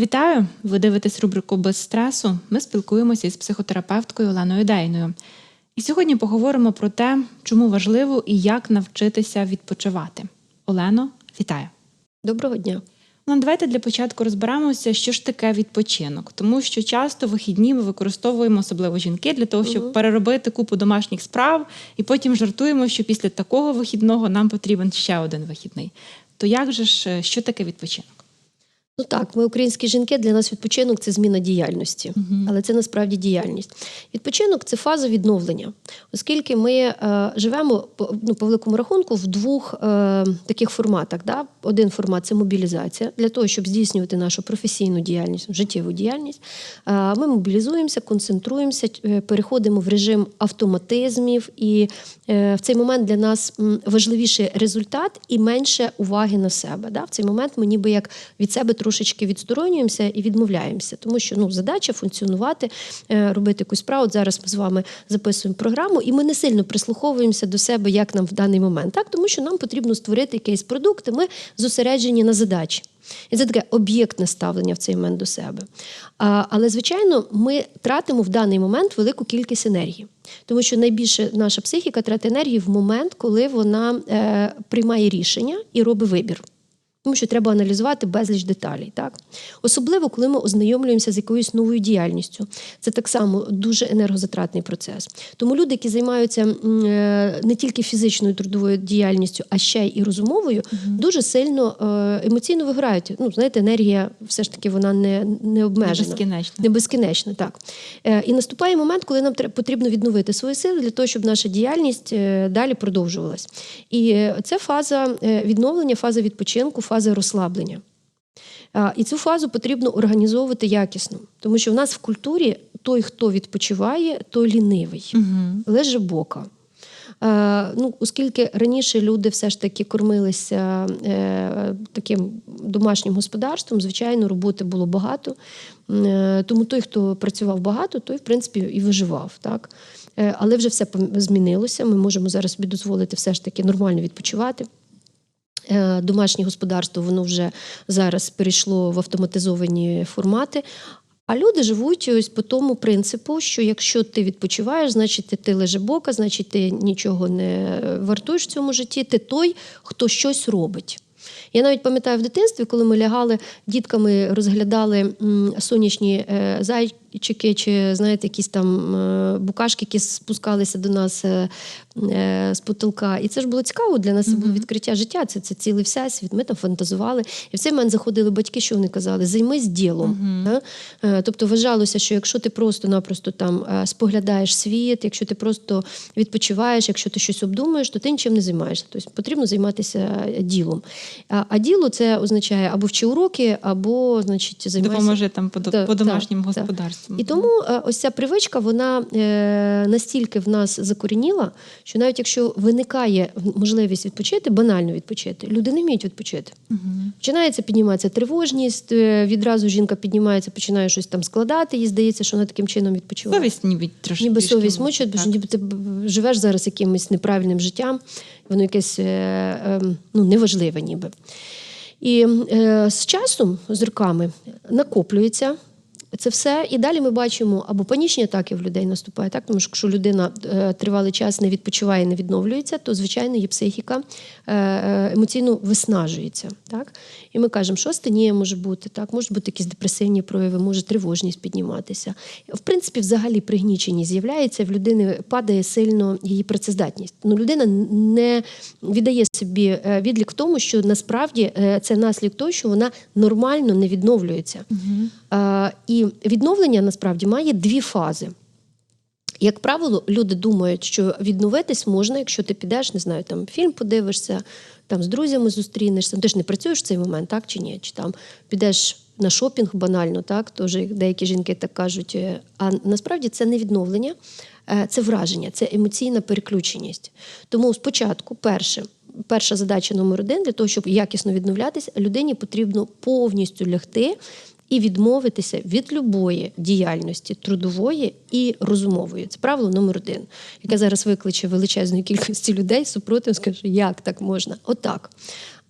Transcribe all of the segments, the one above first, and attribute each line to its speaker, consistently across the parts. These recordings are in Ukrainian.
Speaker 1: Вітаю! Ви дивитесь рубрику без стресу. Ми спілкуємося із психотерапевткою Оленою Дейною. І сьогодні поговоримо про те, чому важливо і як навчитися відпочивати. Олено, вітаю!
Speaker 2: Доброго дня.
Speaker 1: Ну, давайте для початку розберемося, що ж таке відпочинок, тому що часто вихідні ми використовуємо, особливо жінки, для того, щоб
Speaker 2: Мгм.
Speaker 1: переробити купу домашніх справ, і потім жартуємо, що після такого вихідного нам потрібен ще один вихідний. То як же ж е, що таке відпочинок?
Speaker 2: Ну так, ми українські жінки, для нас відпочинок це зміна діяльності,
Speaker 1: Мгм.
Speaker 2: але це насправді діяльність. Відпочинок це фаза відновлення, оскільки ми е, живемо по, ну, по великому рахунку в двох е, таких форматах. Да? Один формат це мобілізація для того, щоб здійснювати нашу професійну діяльність, життєву діяльність. Е, ми мобілізуємося, концентруємося, е, переходимо в режим автоматизмів, і е, в цей момент для нас важливіший результат і менше уваги на себе. Да? В цей момент ми ніби як від себе трошечки відсторонюємося і відмовляємося, тому що ну, задача функціонувати, е, робити якусь справу. От Зараз ми з вами записуємо програму, і ми не сильно прислуховуємося до себе, як нам в даний момент, так тому що нам потрібно створити якийсь продукт, і ми зосереджені на задачі. І це таке об'єктне ставлення в цей момент до себе. А, але, звичайно, ми тратимо в даний момент велику кількість енергії. Тому що найбільше наша психіка тратить енергії в момент, коли вона е, приймає рішення і робить вибір. Тому що треба аналізувати безліч деталей. Так? Особливо, коли ми ознайомлюємося з якоюсь новою діяльністю. Це так само дуже енергозатратний процес. Тому люди, які займаються е, не тільки фізичною трудовою діяльністю, а ще й розумовою, дуже сильно е, емоційно виграють. Ну, знаєте, енергія все ж таки вона не, не обмежена.
Speaker 1: Безкінечно.
Speaker 2: Не безкінечно, так. Е, І наступає момент, коли нам потрібно відновити свої сили для того, щоб наша діяльність далі продовжувалась. І це фаза відновлення, фаза відпочинку, фаза розслаблення. І цю фазу потрібно організовувати якісно, тому що в нас в культурі той, хто відпочиває, той лінивий,
Speaker 1: Угу.
Speaker 2: леже бока. Ну, оскільки раніше люди все ж таки кормилися е, таким домашнім господарством, звичайно, роботи було багато. Е, тому той, хто працював багато, той, в принципі, і виживав. Так? Е, але вже все змінилося. Ми можемо зараз собі дозволити все ж таки нормально відпочивати. Е, Домашнє господарство воно вже зараз перейшло в автоматизовані формати. А люди живуть ось по тому принципу, що якщо ти відпочиваєш, значить ти, ти лежебока, значить ти нічого не вартуєш в цьому житті, ти той, хто щось робить. Я навіть пам'ятаю в дитинстві, коли ми лягали дітками, розглядали сонячні зайчики, чи знаєте, якісь там е, букашки, які спускалися до нас е, е, з потолка. І це ж було цікаво для нас. Це було відкриття життя. Це, це цілий всесвіт. Ми там фантазували. І в цей момент заходили батьки, що вони казали: займись ділом. Да? Е, Тобто вважалося, що якщо ти просто-напросто там споглядаєш світ, якщо ти просто відпочиваєш, якщо ти щось обдумуєш, то ти нічим не займаєшся. Тобто потрібно займатися ділом. А, а діло це означає або вчи уроки, або значить займайся.
Speaker 1: Допоможе там по,
Speaker 2: Так,
Speaker 1: по домашнім
Speaker 2: так, так. І тому е, ось ця привичка, вона е, настільки в нас закорініла, що навіть якщо виникає можливість відпочити, банально відпочити, люди не вміють відпочити. Починається підніматися тривожність, е, відразу жінка піднімається, починає щось там складати, їй здається, що вона таким чином відпочиває.
Speaker 1: Совість ніби трошки.
Speaker 2: Ніби совість
Speaker 1: мучить,
Speaker 2: бо що ніби ти живеш зараз якимось неправильним життям, воно якесь ну, неважливе ніби. І е, з часом, з роками, накоплюється це все, і далі ми бачимо або панічні атаки в людей наступають, так тому що якщо людина е, тривалий час не відпочиває, не відновлюється, то звичайно її психіка е, е, емоційно виснажується. Так? І ми кажемо, що астенія може бути, так, можуть бути якісь депресивні прояви, може тривожність підніматися. В принципі, взагалі пригніченість з'являється, в людини падає сильно її працездатність. Ну, людина не віддає собі відлік в тому, що насправді це наслідок того, що вона нормально не відновлюється.
Speaker 1: Мгм.
Speaker 2: Е, І відновлення насправді має дві фази. Як правило, люди думають, що відновитись можна, якщо ти підеш, не знаю, там фільм подивишся, там з друзями зустрінешся. Ну, Ти ж не працюєш в цей момент, так чи ні? Чи там підеш на шопінг банально, так? Тож деякі жінки так кажуть. А насправді це не відновлення, е, це враження, це емоційна переключеність. Тому спочатку, перше, перша задача номер один для того, щоб якісно відновлятися, людині потрібно повністю лягти і відмовитися від любої діяльності трудової і розумової. Це правило номер один, яке зараз викличе величезної кількості людей супротив, скаже, як так можна? Отак.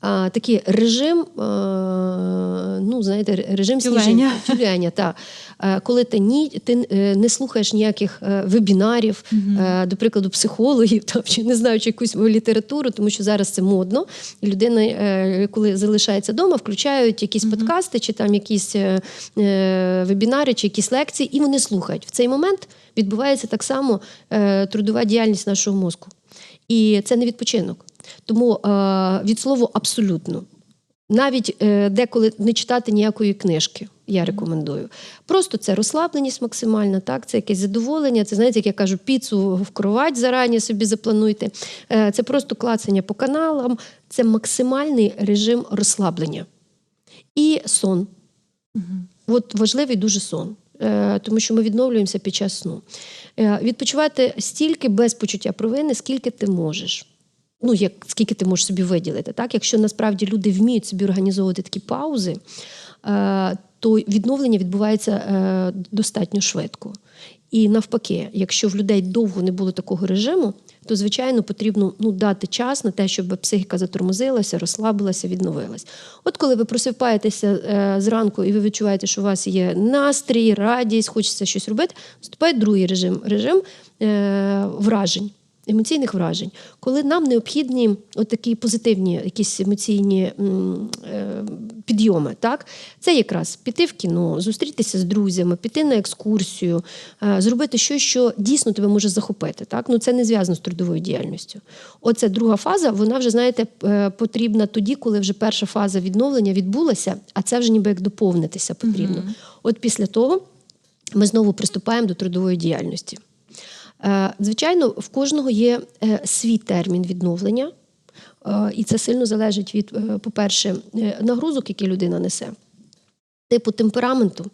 Speaker 2: А, такий режим, а, ну, знаєте, режим
Speaker 1: Тюленя.
Speaker 2: сніжинки, та. Е, Коли ти, ні, ти е, не слухаєш ніяких е, вебінарів, е, до прикладу, психологів там, чи не знаю, чи якусь літературу, тому що зараз це модно. Людина, е, коли залишається вдома, включають якісь подкасти, чи там якісь е, е, вебінари, чи якісь лекції, і вони слухають. В цей момент відбувається так само е, трудова діяльність нашого мозку. І це не відпочинок. Тому е, від слова абсолютно. Навіть е, деколи не читати ніякої книжки, я рекомендую. Просто це розслабленість максимальна, так, це якесь задоволення. Це знаєте, як я кажу, піцу в кровать зарані собі заплануйте. Е, це просто клацання по каналам, це максимальний режим розслаблення. І сон. От важливий дуже сон, тому що ми відновлюємося під час сну. Відпочивати стільки без почуття провини, скільки ти можеш. Ну, як скільки ти можеш собі виділити. Так? Якщо насправді люди вміють собі організовувати такі паузи, е, то відновлення відбувається е, достатньо швидко. І навпаки, якщо в людей довго не було такого режиму, то звичайно потрібно ну, дати час на те, щоб психіка затормозилася, розслабилася, відновилась. От коли ви просипаєтеся е, зранку і ви відчуваєте, що у вас є настрій, радість, хочеться щось робити, наступає другий режим режим е, вражень. Емоційних вражень, коли нам необхідні такі позитивні якісь емоційні е, підйоми, так це якраз піти в кіно, зустрітися з друзями, піти на екскурсію, е, зробити щось, що дійсно тебе може захопити. Так ну це не зв'язано з трудовою діяльністю. Оце друга фаза. Вона вже знаєте е, потрібна тоді, коли вже перша фаза відновлення відбулася, а це вже ніби як доповнитися потрібно. От після того ми знову приступаємо до трудової діяльності. Е, Звичайно, в кожного є е, свій термін відновлення, е, і це сильно залежить від, по-перше, нагрузок, які людина несе, типу темпераменту,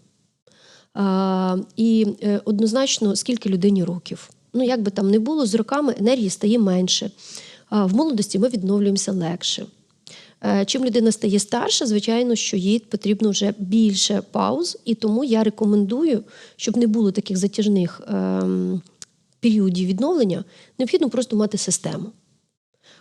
Speaker 2: і однозначно, скільки людині років. Ну, як би там не було, з роками енергії стає менше. В молодості ми відновлюємося легше. Чим людина стає старша, звичайно, що їй потрібно вже більше пауз, і тому я рекомендую, щоб не було таких затяжних періодів відновлення, необхідно просто мати систему.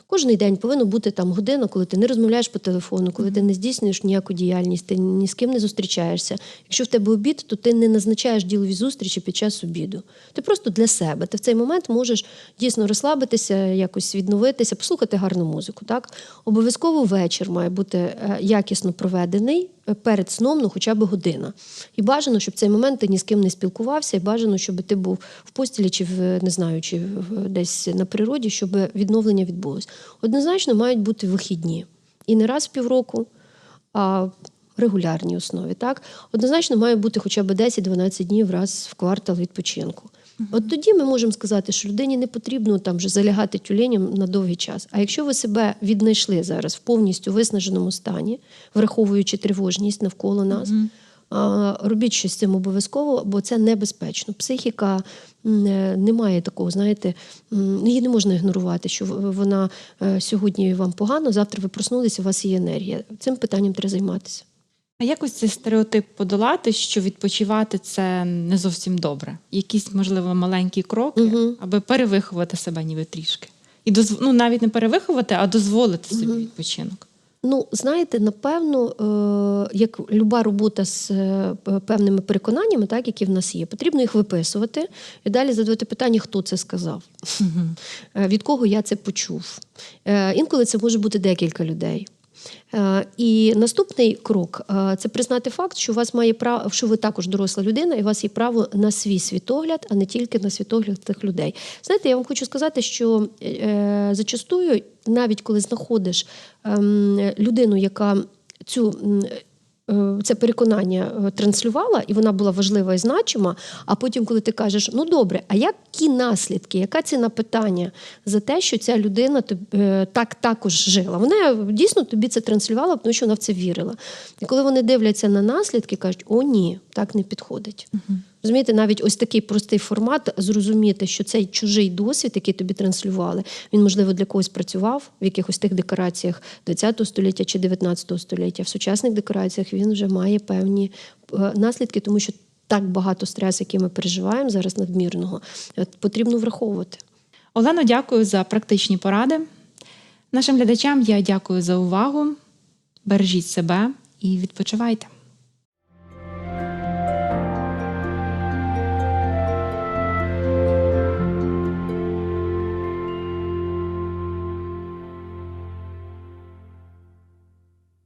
Speaker 2: Кожний день повинно бути там година, коли ти не розмовляєш по телефону, коли ти не здійснюєш ніяку діяльність, ти ні з ким не зустрічаєшся. Якщо в тебе обід, то ти не назначаєш ділові зустрічі під час обіду. Ти просто для себе. Ти в цей момент можеш дійсно розслабитися, якось відновитися, послухати гарну музику. Так обов'язково вечір має бути е, якісно проведений перед сном, ну хоча б година. І бажано, щоб в цей момент ти ні з ким не спілкувався, і бажано, щоб ти був в постілі чи в не знаю, чи десь на природі, щоб відновлення відбулось. Однозначно мають бути вихідні. І не раз в півроку, а в регулярній основі. Так? Однозначно має бути хоча б 10-12 днів раз в квартал відпочинку. От тоді ми можемо сказати, що людині не потрібно там вже залягати тюленям на довгий час. А якщо ви себе віднайшли зараз в повністю виснаженому стані, враховуючи тривожність навколо нас, робіть щось з цим обов'язково, бо це небезпечно. Психіка е, не має такого, знаєте, її не можна ігнорувати, що вона е, сьогодні вам погано, завтра ви проснулися, у вас є енергія. Цим питанням треба займатися.
Speaker 1: А якось цей стереотип подолати, що відпочивати це не зовсім добре. Якісь, можливо, маленькі кроки,
Speaker 2: Мгм.
Speaker 1: аби перевиховати себе ніби трішки. І дозв... ну, навіть не перевиховати, а дозволити собі відпочинок.
Speaker 2: Ну, знаєте, напевно, е, як люба робота з е, певними переконаннями, так, які в нас є, потрібно їх виписувати і далі задавати питання, хто це сказав, Е, від кого я це почув. Інколи це може бути декілька людей. Е, І наступний крок е, це признати факт, що у вас має право, що ви також доросла людина, і у вас є право на свій світогляд, а не тільки на світогляд тих людей. Знаєте, я вам хочу сказати, що е, зачастую, навіть коли знаходиш ем, людину, яка цю. Е, Це переконання е, транслювала, і вона була важлива і значима. А потім, коли ти кажеш, ну добре, а які наслідки, яка ціна питання за те, що ця людина е, так також жила? Вона дійсно тобі це транслювала, тому що вона в це вірила. І коли вони дивляться на наслідки, кажуть, о, ні, так не підходить. Розумієте, навіть ось такий простий формат зрозуміти, що цей чужий досвід, який тобі транслювали, він, можливо, для когось працював в якихось тих декораціях ХХ століття чи 19 століття. В сучасних декораціях він вже має певні е, наслідки, тому що так багато стресу, який ми переживаємо зараз надмірного, е, потрібно враховувати.
Speaker 1: Олено, дякую за практичні поради. Нашим глядачам я дякую за увагу. Бережіть себе і відпочивайте.